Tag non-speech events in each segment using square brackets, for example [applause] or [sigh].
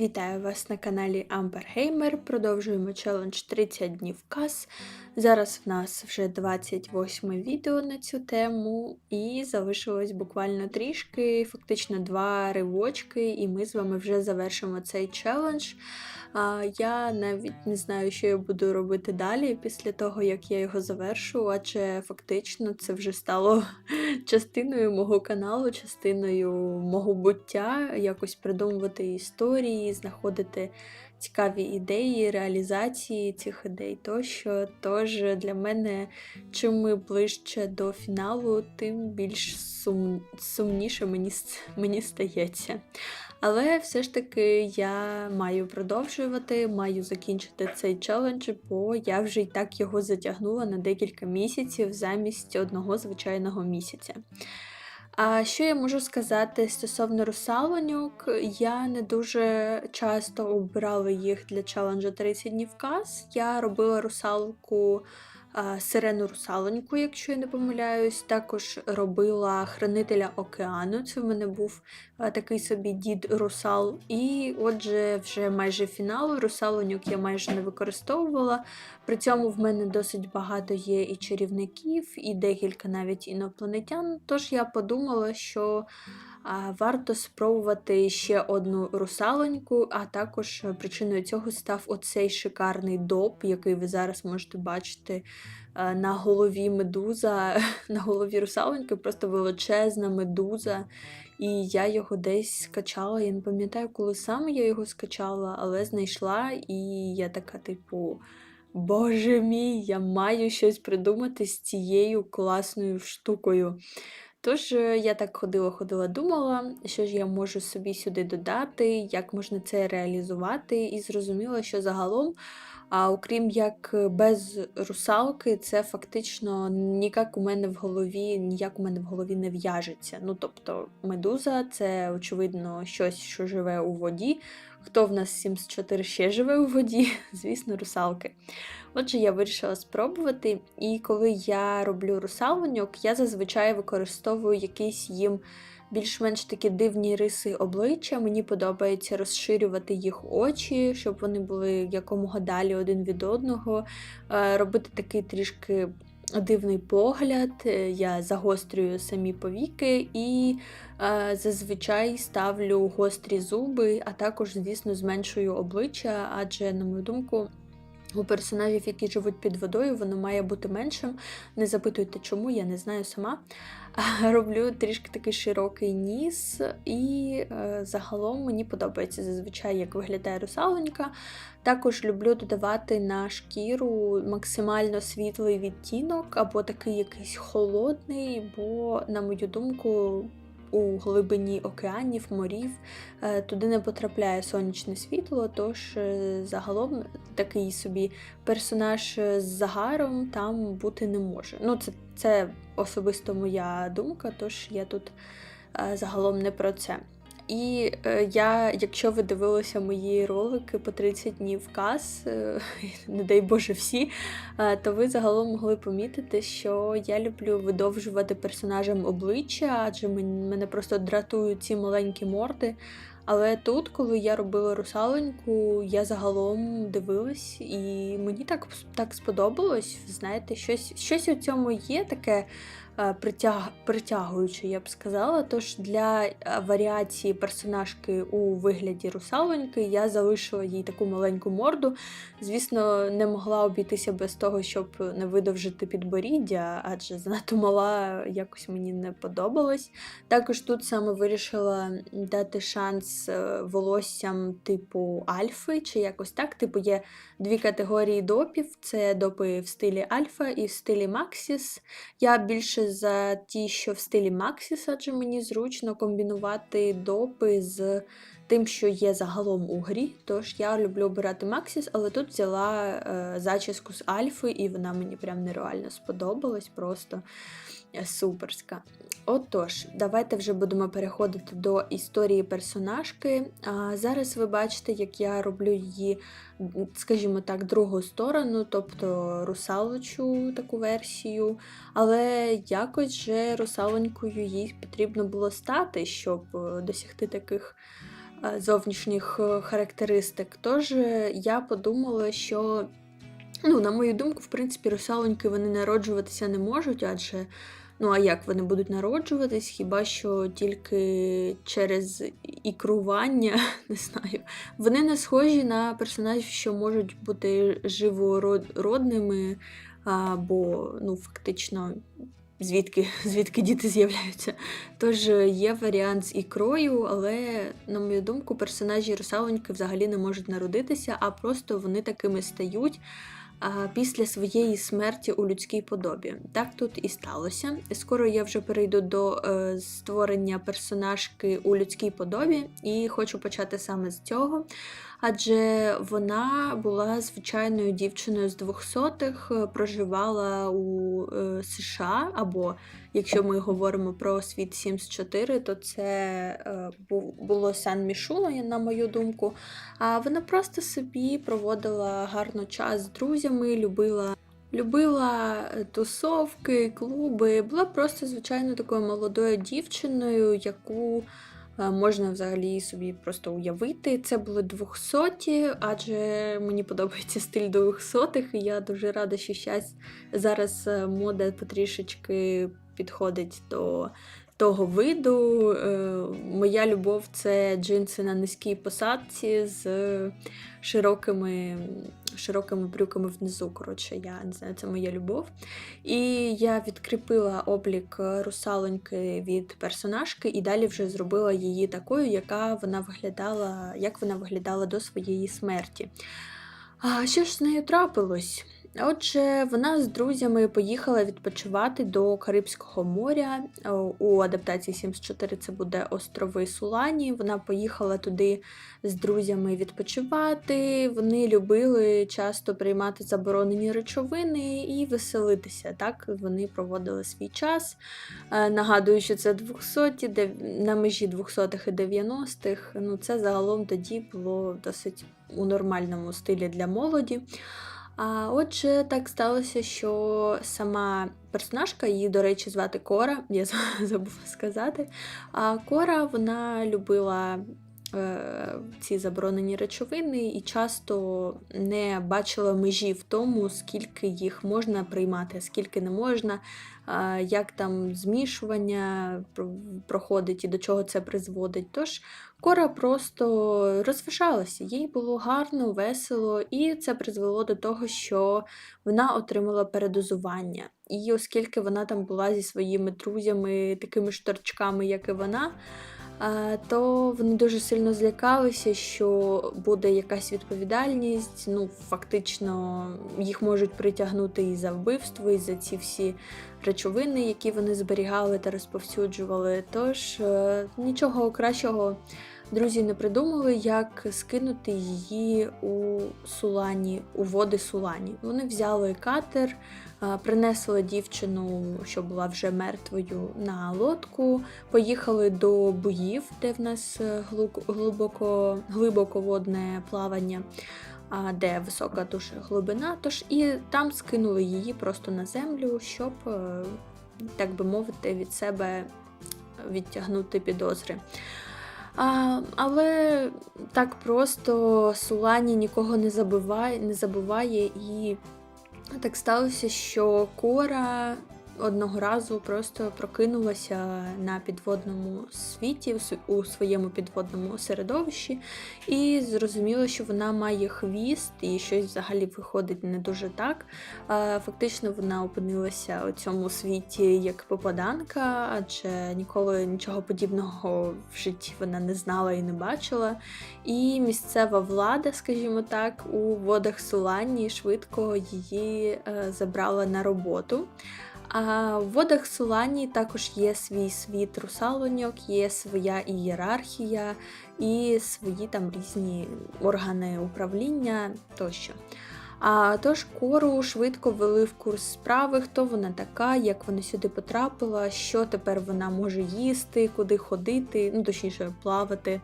Вітаю вас на каналі Gamer. Продовжуємо челендж 30 днів каз. Зараз в нас вже 28 відео на цю тему, і залишилось буквально трішки, фактично два ривочки, і ми з вами вже завершимо цей челендж. А, Я навіть не знаю, що я буду робити далі після того, як я його завершу, адже фактично це вже стало [laughs] частиною мого каналу, частиною мого буття, якось придумувати історії, знаходити цікаві ідеї, реалізації цих ідей тощо. Тож для мене, чим ми ближче до фіналу, тим більш сум... сумніше мені, мені стається. Але все ж таки я маю продовжувати, маю закінчити цей челендж, бо я вже і так його затягнула на декілька місяців замість одного звичайного місяця. А що я можу сказати стосовно русалоньок? Я не дуже часто обирала їх для челенджа 30 днів каз. Я робила русалку сирену русалоньку, якщо я не помиляюсь. Також робила хранителя океану. Це в мене був такий собі дід русал. І отже, вже майже фінал русалоньок я майже не використовувала. При цьому в мене досить багато є і чарівників, і декілька навіть інопланетян. Тож я подумала, що варто спробувати ще одну русалоньку, а також причиною цього став оцей шикарний доп, який ви зараз можете бачити на голові медуза, [laughs] на голові русалоньки, просто величезна медуза. І я його десь скачала. Я не пам'ятаю, коли саме я його скачала, але знайшла, і я така, типу. Боже мій, я маю щось придумати з цією класною штукою. Тож е, я так ходила, ходила, думала, що ж я можу собі сюди додати, як можна це реалізувати, і зрозуміла, що загалом, а окрім як е, без русалки, це фактично ніяк у мене в голові, ніяк у мене в голові не в'яжеться. Ну тобто, медуза це очевидно щось, що живе у воді. Хто в нас 74 ще живе у воді? [laughs] Звісно, русалки. Отже, я вирішила спробувати, і коли я роблю русалоньок, я зазвичай використовую якісь їм більш-менш такі дивні риси обличчя. Мені подобається розширювати їх очі, щоб вони були якомога далі один від одного, е, робити такий трішки. Дивний погляд, е, я загострюю самі повіки і е, зазвичай ставлю гострі зуби, а також, звісно, зменшую обличчя, адже, на мою думку, у персонажів, які живуть під водою, воно має бути меншим. Не запитуйте, чому, я не знаю сама. [laughs] Роблю трішки такий широкий ніс, і е, загалом мені подобається зазвичай, як виглядає русалонька. Також люблю додавати на шкіру максимально світлий відтінок, або такий якийсь холодний, бо, на мою думку, у глибині океанів, морів е, туди не потрапляє сонячне світло, тож е, загалом такий собі персонаж з загаром там бути не може. Ну, це, це особисто моя думка, тож я тут е, загалом не про це. І е, я, якщо ви дивилися мої ролики по 30 днів каз, е, [laughs] не дай Боже всі, е, то ви загалом могли помітити, що я люблю видовжувати персонажам обличчя, адже мен- мене просто дратують ці маленькі морди. Але тут, коли я робила русаленьку, я загалом дивилась, і мені так, так сподобалось. Знаєте, щось, щось у цьому є таке притяг, притягуюче, я б сказала. Тож для е, варіації персонажки у вигляді русалоньки я залишила їй таку маленьку морду. Звісно, не могла обійтися без того, щоб не видовжити підборіддя, адже занадто мала якось мені не подобалось. Також тут саме вирішила дати шанс е, волоссям типу альфи, чи якось так. Типу, є дві категорії допів: це допи в стилі альфа і в стилі Максіс. Я більше за ті, що в стилі Максіс, адже мені зручно комбінувати допи з тим, що є загалом у грі. Тож я люблю обирати Максіс, але тут взяла е, зачіску з альфи, і вона мені прям нереально сподобалась, просто е, суперська. Отож, давайте вже будемо переходити до історії персонажки. А зараз ви бачите, як я роблю її, скажімо так, другу сторону, тобто русалочу таку версію. Але якось же русалонькою їй потрібно було стати, щоб е, досягти таких е, зовнішніх е, характеристик. Тож я подумала, що, ну, на мою думку, в принципі, русалоньки вони народжуватися не можуть, адже ну а як вони будуть народжуватись? Хіба що тільки через ікрування, [laughs] не знаю. Вони не схожі на персонажів, що можуть бути живородними, або ну, фактично. Звідки [laughs] звідки діти з'являються. Тож є варіант з ікрою, але, на мою думку, персонажі русалоньки взагалі не можуть народитися, а просто вони такими стають після своєї смерті у людській подобі. Так тут і сталося. Скоро я вже перейду до е, створення персонажки у людській подобі, і хочу почати саме з цього. Адже вона була звичайною дівчиною з 200-х, е, проживала у е, США, або якщо ми говоримо про світ Sims 4, то це е, було Сан Мішуло, на мою думку. А вона просто собі проводила гарно час з друзями, любила. Любила тусовки, клуби, була просто звичайно такою молодою дівчиною, яку можна взагалі собі просто уявити. Це були 200 адже мені подобається стиль 200-х, і я дуже рада, що щас зараз е, мода потрішечки підходить до того виду. Е, моя любов це джинси на низькій посадці з широкими широкими брюками внизу. Коротше, я не знаю, це моя любов. І я відкріпила облік русалоньки від персонажки, і далі вже зробила її такою, яка вона виглядала, як вона виглядала до своєї смерті. А що ж з нею трапилось? Отже, вона з друзями поїхала відпочивати до Карибського моря. У адаптації Sims 4 це буде острови Сулані. Вона поїхала туди з друзями відпочивати. Вони любили часто приймати заборонені речовини і веселитися. Так вони проводили свій час. Е, нагадую, що це 200-ті, на межі 200-х і 90-х. Ну, Це загалом тоді було досить у нормальному стилі для молоді. А отже, так сталося, що сама персонажка, її, до речі, звати Кора, я [laughs] забула сказати. А Кора вона любила ці заборонені речовини і часто не бачила межі в тому, скільки їх можна приймати, скільки не можна, е, як там змішування проходить і до чого це призводить. Тож Кора просто розважалася, їй було гарно, весело, і це призвело до того, що вона отримала передозування. І оскільки вона там була зі своїми друзями, такими шторчками, як і вона, то вони дуже сильно злякалися, що буде якась відповідальність. Ну, фактично, їх можуть притягнути і за вбивство, і за ці всі речовини, які вони зберігали та розповсюджували. Тож е, нічого кращого друзі не придумали, як скинути її у Сулані, у води Сулані. Вони взяли катер, принесли дівчину, що була вже мертвою на лодку, поїхали до боїв, де в нас е, глибоко, глибоководне плавання. Де висока дуже глибина, тож і там скинули її просто на землю, щоб, е, так би мовити, від себе відтягнути підозри. А, Але так просто Сулані нікого не забуває, не забуває, і так сталося, що Кора одного разу просто прокинулася на підводному світі, у своєму підводному середовищі, і зрозуміла, що вона має хвіст і щось взагалі виходить не дуже так. Фактично, вона опинилася у цьому світі як попаданка, адже ніколи нічого подібного в житті вона не знала і не бачила. І місцева влада, скажімо так, у водах Сулані швидко її е, забрала на роботу. А в водах Солані також є свій світ русалоньок, є своя ієрархія і свої там різні органи управління тощо. А тож кору швидко ввели в курс справи, хто вона така, як вона сюди потрапила, що тепер вона може їсти, куди ходити, ну точніше плавати.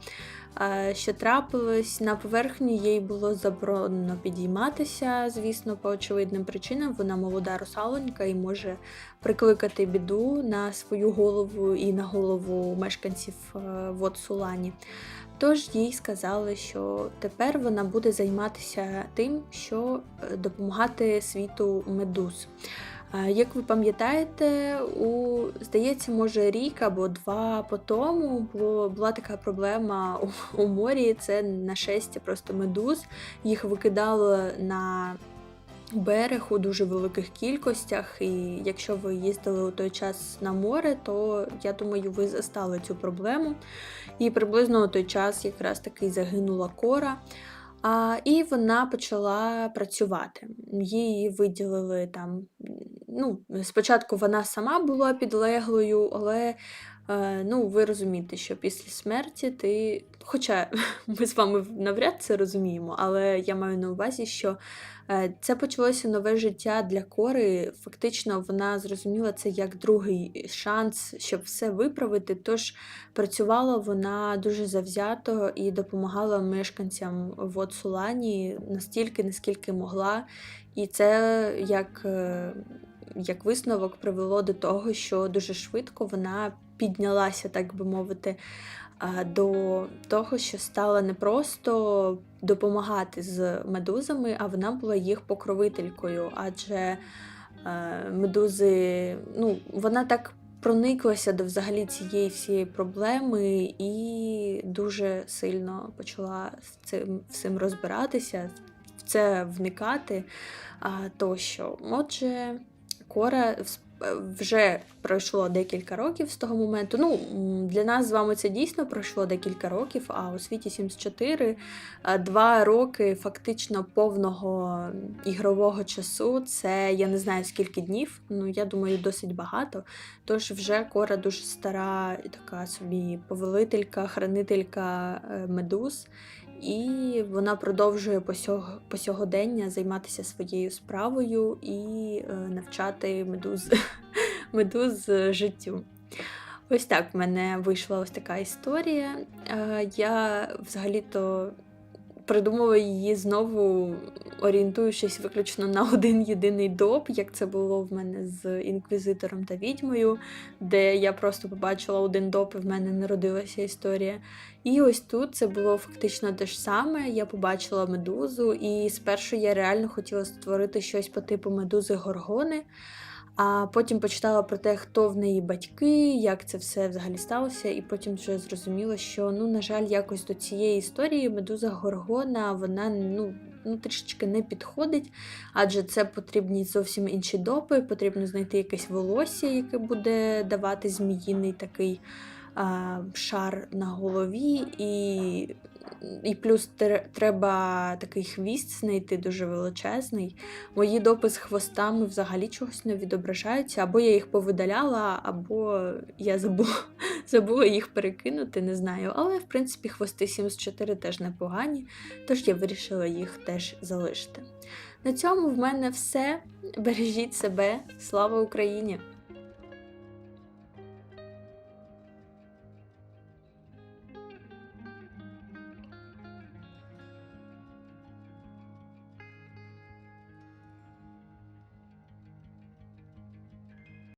Що трапилось, на поверхню їй було заборонено підійматися, звісно, по очевидним причинам. Вона молода русалонька і може прикликати біду на свою голову і на голову мешканців е, вод Сулані. Тож їй сказали, що тепер вона буде займатися тим, що е, допомагати світу медуз. Як ви пам'ятаєте, у здається, може рік або два по тому було, була така проблема [laughs] у, у морі. Це нашестя просто медуз. Їх викидало на берег у дуже великих кількостях. І якщо ви їздили у той час на море, то я думаю, ви застали цю проблему. І приблизно у той час якраз таки загинула кора. І вона почала працювати. Її виділили там. Ну, спочатку вона сама була підлеглою, але ну, ви розумієте, що після смерті ти. Хоча [laughs] ми з вами навряд це розуміємо, але я маю на увазі, що е, це почалося нове життя для кори. Фактично, вона зрозуміла це як другий шанс, щоб все виправити. Тож працювала вона дуже завзято і допомагала мешканцям Вод Сулані настільки, наскільки могла. І це як, е, як висновок привело до того, що дуже швидко вона піднялася, так би мовити, до того, що стала не просто допомагати з медузами, а вона була їх покровителькою. Адже е, медузи, ну, вона так прониклася до взагалі цієї всієї проблеми і дуже сильно почала з цим всім розбиратися, в це вникати а, тощо. Отже, Кора е, вже пройшло декілька років з того моменту. Ну, для нас з вами це дійсно пройшло декілька років, а у світі Sims 4 два роки фактично повного ігрового часу. Це я не знаю скільки днів, ну я думаю, досить багато. Тож вже Кора дуже стара, така собі повелителька, хранителька е, медуз. І вона продовжує по, сьогодення займатися своєю справою і е, навчати медуз, [laughs] медуз життю. Ось так в мене вийшла ось така історія. Е, я взагалі-то придумала її знову, орієнтуючись виключно на один єдиний доп, як це було в мене з інквізитором та відьмою, де я просто побачила один доп, і в мене народилася історія. І ось тут це було фактично те ж саме. Я побачила медузу, і спершу я реально хотіла створити щось по типу медузи Горгони. А потім почитала про те, хто в неї батьки, як це все взагалі сталося, і потім вже зрозуміла, що ну, на жаль, якось до цієї історії медуза Горгона вона ну, ну трішечки не підходить, адже це потрібні зовсім інші допи, потрібно знайти якесь волосся, яке буде давати зміїний такий шар на голові, і, і плюс тре- треба такий хвіст знайти дуже величезний. Мої допи з хвостами взагалі чогось не відображаються, або я їх повидаляла, або я забула, [laughs] забула їх перекинути, не знаю. Але в принципі хвости Sims 4 теж непогані, тож я вирішила їх теж залишити. На цьому в мене все. Бережіть себе, слава Україні!